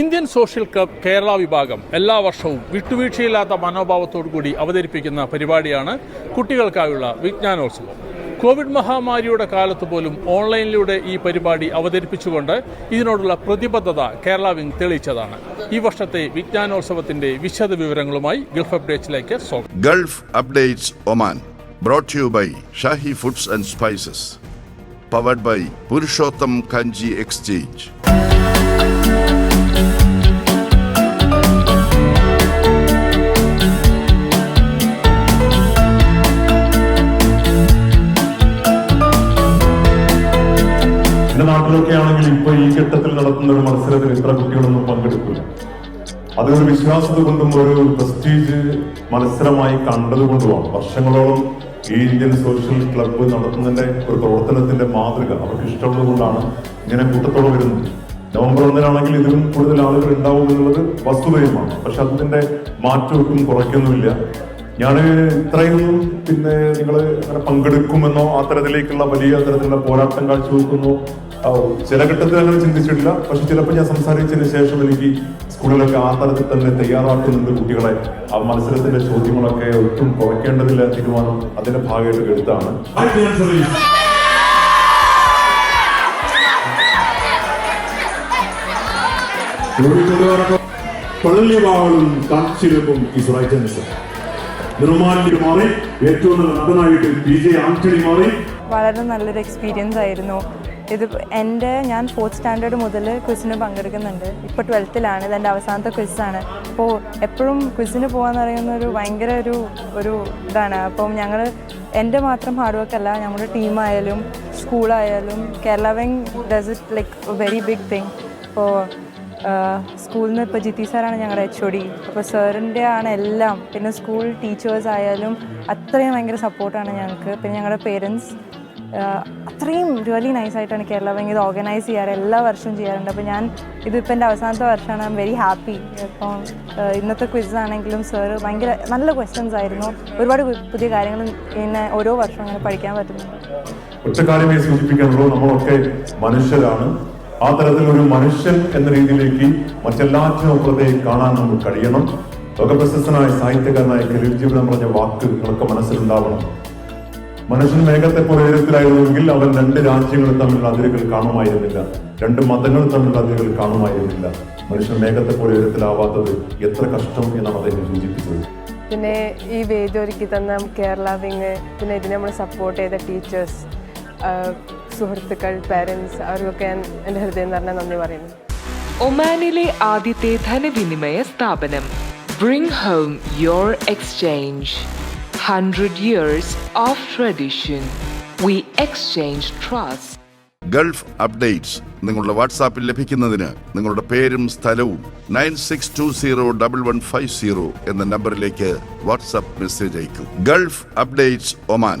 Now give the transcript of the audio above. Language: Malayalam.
ഇന്ത്യൻ സോഷ്യൽ ക്ലബ് കേരള വിഭാഗം എല്ലാ വർഷവും വിട്ടുവീഴ്ചയില്ലാത്ത മനോഭാവത്തോടു കൂടി അവതരിപ്പിക്കുന്ന പരിപാടിയാണ് കുട്ടികൾക്കായുള്ള വിജ്ഞാനോത്സവം. കോവിഡ് മഹാമാരിയുടെ കാലത്ത് പോലും ഓൺലൈനിലൂടെ ഈ പരിപാടി അവതരിപ്പിച്ചുകൊണ്ട് ഇതിനോടുള്ള പ്രതിബദ്ധത കേരള വിംഗ് തെളിയിച്ചതാണ്. ഈ വർഷത്തെ വിജ്ഞാനോത്സവത്തിന്റെ വിശദ വിവരങ്ങളുമായി ഗൾഫ് അപ്ഡേറ്റ്സിലേക്ക് സ്വാഗതം. Gulf updates Oman brought you by Shahi foods and spices powered by Purushottam Kanji exchange എന്റെ നാട്ടിലൊക്കെ ആണെങ്കിൽ ഇപ്പൊ ഈ ഘട്ടത്തിൽ നടത്തുന്ന ഒരു മത്സരത്തിൽ ഇത്ര കുട്ടികളൊന്നും പങ്കെടുക്കില്ല അത് ഒരു വിശ്വാസത കൊണ്ടും ഒരു പ്രസ്റ്റീജ് മത്സരമായി കണ്ടതുകൊണ്ടുമാണ് വർഷങ്ങളോളം ഈ ഇന്ത്യൻ സോഷ്യൽ ക്ലബ്ബ് നടത്തുന്നതിന്റെ ഒരു പ്രവർത്തനത്തിന്റെ മാതൃക അവർക്ക് ഇഷ്ടമുള്ളത് കൊണ്ടാണ് ഇങ്ങനെ കൂട്ടത്തോടെ വരുന്നത്. നവംബർ ഒന്നിനാണെങ്കിൽ ഇതിലും കൂടുതൽ ആളുകൾ ഉണ്ടാവും എന്നുള്ളത് വസ്തുതയുമാണ്. പക്ഷെ അതിന്റെ മാറ്റമൊട്ടും കുറയ്ക്കുന്നുമില്ല. ഞാൻ ഇത്രയും പിന്നെ നിങ്ങൾ അങ്ങനെ പങ്കെടുക്കുമെന്നോ ആ തരത്തിലേക്കുള്ള വലിയ തരത്തിലുള്ള പോരാട്ടം കാഴ്ചവെക്കുന്നു. ചില ഘട്ടത്തിൽ അങ്ങനെ ചിന്തിച്ചിട്ടില്ല. പക്ഷെ ചിലപ്പോൾ ഞാൻ സംസാരിച്ചതിന് ശേഷം എനിക്ക് സ്കൂളിലൊക്കെ ആ തരത്തിൽ തന്നെ തയ്യാറാക്കുന്നുണ്ട് കുട്ടികളെ. ആ മത്സരത്തിന്റെ ചോദ്യങ്ങളൊക്കെ ഒട്ടും കുറയ്ക്കേണ്ടതില്ല തീരുമാനം അതിന്റെ ഭാഗമായിട്ട് എടുത്താണ് ും. ആൻസർ നിർമാല്യ മാറി ഏറ്റവും നല്ല നടനായിട്ട് പി ജെ ആന്റണി മാറി. വളരെ നല്ലൊരു എക്സ്പീരിയൻസ് ആയിരുന്നു. ഇത് എന്റെ ഞാൻ ഫോർത്ത് സ്റ്റാൻഡേർഡ് മുതൽ ക്വിസിന് പങ്കെടുക്കുന്നുണ്ട്. ഇപ്പോൾ ട്വൽത്തിലാണ് ഇത് എന്റെ അവസാനത്തെ ക്വിസാണ് അപ്പോൾ എപ്പോഴും ക്വിസിന് പോകാന്ന് പറയുന്ന ഒരു ഭയങ്കര ഒരു ഒരു ഇതാണ്. അപ്പം ഞങ്ങൾ എന്റെ മാത്രം ഹാർഡ് വർക്ക് അല്ല നമ്മുടെ ടീമായാലും സ്കൂളായാലും Kerala wing does it like very big thing അപ്പോൾ സ്കൂളിൽ നിന്ന് ഇപ്പോൾ ജിത്തി സാറാണ് ഞങ്ങളുടെ എച്ച് ഒ ഡി അപ്പോൾ സാറിന്റെ ആണ് എല്ലാം. പിന്നെ സ്കൂൾ ടീച്ചേഴ്സ് ആയാലും അത്രയും ഭയങ്കര സപ്പോർട്ടാണ് ഞങ്ങൾക്ക് പിന്നെ ഞങ്ങളുടെ പേരൻസ് അത്രയും റിയലി നൈസായിട്ടാണ് കേരള ബാങ്ക് ഇത് ഓർഗനൈസ് ചെയ്യാറ്. എല്ലാ വർഷവും ചെയ്യാറുണ്ട്. അപ്പോൾ ഞാൻ ഇതിപ്പോൾ എന്റെ അവസാനത്തെ വർഷമാണ് ഐ എം വെരി ഹാപ്പി ഇപ്പം ഇന്നത്തെ ക്വിസ് ആണെങ്കിലും സാറ് ഭയങ്കര നല്ല ക്വസ്റ്റ്യൻസ് ആയിരുന്നു. ഒരുപാട് പുതിയ കാര്യങ്ങൾ പിന്നെ ഓരോ വർഷവും അങ്ങനെ പഠിക്കാൻ പറ്റുന്നുണ്ട്. ഒറ്റ കാര്യമേ സൂചിപ്പിക്കാനുള്ളൂ നമ്മളൊക്കെ മനുഷ്യരാണ്. ആ തരത്തിൽ ഒരു മനുഷ്യൻ എന്ന രീതിയിലേക്ക് മറ്റെല്ലാറ്റിനും അപ്പുറത്തേക്ക് കാണാൻ നമുക്ക് കഴിയണം. ലോകപ്രശസ്തനായ സാഹിത്യകാരനായ ഖലീൽ ജീവിതം പറഞ്ഞ വാക്ക് നിങ്ങളൊക്കെ മനസ്സിലുണ്ടാവണം. മനുഷ്യൻ മേഘത്തെ പോലെ ഉയരത്തിലായിരുന്നുവെങ്കിൽ അവൻ രണ്ട് രാജ്യങ്ങൾ തമ്മിലുള്ള അതിരുകൾ കാണുമായിരുന്നില്ല. രണ്ട് മതങ്ങൾ തമ്മിലുള്ള അതിരുകൾ കാണുമായിരുന്നില്ല. മനുഷ്യൻ മേഘത്തെ പോലെ ഉയരത്തിലാവാത്തത് എത്ര കഷ്ടം എന്നാണ് അദ്ദേഹം സൂചിപ്പിച്ചത്. പിന്നെ ഈ വേദി ഒരുക്കി തന്ന കേരള വിങ് പിന്നെ ഇതിനെ നമ്മൾ സപ്പോർട്ട് ചെയ്ത ടീച്ചേഴ്സ് സുഹൃത്തുക്കൾ പാരൻസ് അവർക്കൊക്കെ ഞാൻ എന്റെ ഹൃദയം നിറഞ്ഞ നന്ദി പറയുന്നു. ഒമാനിലെ ആദ്യത്തെ ധനവിനിമയ സ്ഥാപനം bring home your exchange hundred years of tradition we exchange trust Gulf updates നിങ്ങളുടെ വാട്സാപ്പിൽ ലഭിക്കുന്നതിന് നിങ്ങളുടെ പേരും സ്ഥലവും nine six two zero double one five zero എന്ന നമ്പറിലേക്ക് വാട്സാപ്പ് മെസ്സേജ് അയക്കും. Gulf updates Oman